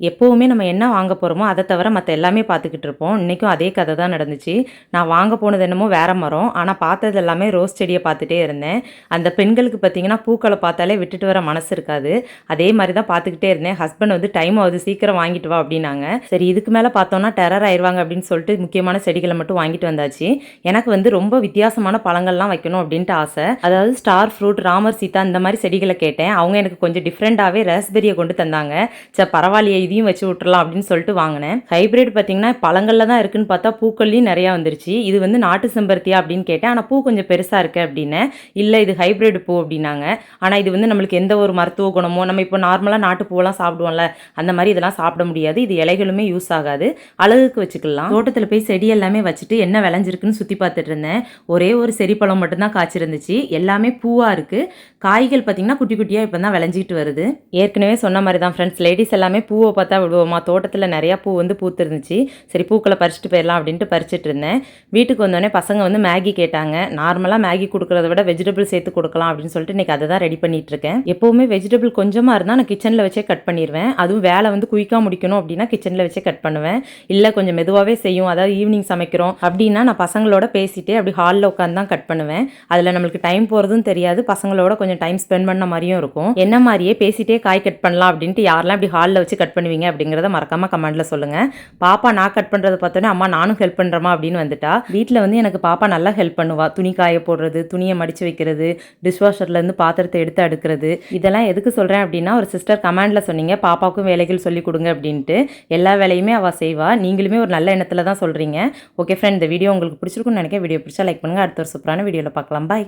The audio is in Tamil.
எப்போவுமே நம்ம என்ன வாங்க போகிறோமோ அதை தவிர மற்ற எல்லாமே பார்த்துக்கிட்டு இருப்போம். இன்றைக்கும் அதே கதை தான் நடந்துச்சு. நான் வாங்க போனது என்னமோ வேற மரம். ஆனால் பார்த்தது எல்லாமே ரோஸ் செடியை பார்த்துட்டே இருந்தேன். அந்த பெண்களுக்கு பார்த்தீங்கன்னா பூக்களை பார்த்தாலே விட்டுட்டு வர மனசு இருக்காது. அதே மாதிரி தான் பார்த்துக்கிட்டே இருந்தேன். ஹஸ்பண்ட் வந்து டைம் ஆகுது சீக்கிரம் வாங்கிட்டு வா அப்படின்னாங்க. சரி இதுக்கு மேலே பார்த்தோன்னா டெரர் ஆயிடுவாங்க அப்படின்னு சொல்லிட்டு முக்கியமான செடிகளை மட்டும் வாங்கிட்டு வந்தாச்சு. எனக்கு வந்து ரொம்ப வித்தியாசமான பழங்கள்லாம் வைக்கணும் அப்படின்ட்டு ஆசை. அதாவது ஸ்டார் ஃப்ரூட் ராமர் சீதா இந்த மாதிரி செடிகளை கேட்டேன். அவங்க எனக்கு கொஞ்சம் டிஃப்ரெண்ட்டாகவே ரஸ்பெரியை கொண்டு தந்தாங்க. சரி பரவாயில்லையே இதையும் வச்சு விட்டுறலாம் அப்படின்னு சொல்லிட்டு வாங்கினேன். ஹைபிரிட் பார்த்தீங்கன்னா பழங்களில் தான் இருக்குன்னு பார்த்தா பூக்கள்லையும் நிறையா வந்துருச்சு. இது வந்து நாட்டு செம்பருத்தியா அப்படின்னு கேட்டேன். ஆனால் பூ கொஞ்சம் பெருசாக இருக்கு அப்படின்னு. இல்லை இது ஹைபிரிட் பூ அப்படின்னாங்க. ஆனால் இது வந்து நம்மளுக்கு எந்த ஒரு மருத்துவ குணமோ நம்ம இப்போ நார்மலாக நாட்டு பூவெல்லாம் சாப்பிடுவோம்ல அந்த மாதிரி இதெல்லாம் சாப்பிட முடியாது. இது இலைகளுமே யூஸ் ஆகாது. அழகுக்கு வச்சுக்கலாம். தோட்டத்தில் போய் செடி எல்லாமே வச்சுட்டு என்ன விளைஞ்சிருக்குன்னு சுற்றி பார்த்துட்டு இருந்தேன். ஒரே ஒரு செரிப்பழம் பழம் மட்டும்தான் காய்ச்சிருந்துச்சு. எல்லாமே பூவாக இருக்குது காய்கள் பார்த்தீங்கன்னா குட்டி குட்டியாக இப்போ தான் விளைஞ்சிட்டு வருது. ஏற்கனவே சொன்ன மாதிரி தான் ஃப்ரெண்ட்ஸ் லேடிஸ் எல்லாமே பூவை பார்த்தா விடுவோமா? தோட்டத்தில் நிறையா பூ வந்து பூத்துருந்துச்சு. சரி பூக்களை பறிச்சுட்டு போயிடலாம் அப்படின்ட்டு பறிச்சுட்டு இருந்தேன். வீட்டுக்கு வந்தோடனே பசங்க வந்து மேகி கேட்டாங்க. நார்மலாக மேகி கொடுக்குறத விட வெஜிடபிள் சேர்த்து கொடுக்கலாம் அப்படின்னு சொல்லிட்டு இன்றைக்கி அதை தான் ரெடி பண்ணிட்டு இருக்கேன். எப்போவுமே வெஜிடபிள் கொஞ்சமாக இருந்தால் நான் கிச்சனில் வச்சே கட் பண்ணிடுவேன் அதுவும் வேலை வந்து குயிக்காக முடிக்கணும் அப்படின்னா கிச்சனில் வச்சே கட் பண்ணுவேன். இல்லை கொஞ்சம் மெதுவாகவே செய்யும். அதாவது ஈவினிங் சமைக்கிறோம் அப்படின்னா நான் பசங்களோட பேசிட்டே அப்படி ஹாலில் உட்காந்து தான் கட் பண்ணுவேன். அதில் நம்மளுக்கு டைம் போகிறதும் தெரியாது. பசங்களோட கொஞ்சம் டைம் ஸ்பெண்ட் பண்ண மாதிரியும் இருக்கும். என்ன மாதிரியே பேசிட்டே காய் கட் பண்ணலாம் அப்படின்ட்டு யாரெல்லாம் இப்படி ஹாலில் வச்சு கட் பண்ணுவீங்க அப்படிங்கிறத மறக்காமல் கமெண்ட்டில் சொல்லுங்க. பாப்பா நான் கட் பண்ணுறது பார்த்தோன்னே அம்மா நானும் ஹெல்ப் பண்ணுறமா அப்படின்னு வந்துட்டா. வீட்டில் வந்து எனக்கு பாப்பா நல்லா ஹெல்ப் பண்ணுவா. துணி காய போடுறது துணியை மடித்து வைக்கிறது டிஷ்வாஷர்லேருந்து பாத்திரத்தை எடுத்து அடுக்கிறது. இதெல்லாம் எதுக்கு சொல்கிறேன் அப்படின்னா ஒரு சிஸ்டர் கமெண்டில் சொன்னீங்க. பாப்பாவுக்கும் வேலைகள் சொல்லி கொடுங்க அப்படின்ட்டு. எல்லா வேலையுமே அவள் செய்வா. நீங்களுமே ஒரு நல்ல எண்ணத்தில் தான் சொல்கிறீங்க ஓகே ஃப்ரெண்ட் இந்த வீடியோ உங்களுக்கு பிடிச்சிருக்குன்னு நினைக்க வீடியோ பிடிச்சா லைக் பண்ணுங்க. அடுத்த ஒரு சூப்பரான வீடியோவில் பார்க்கலாம். பாய்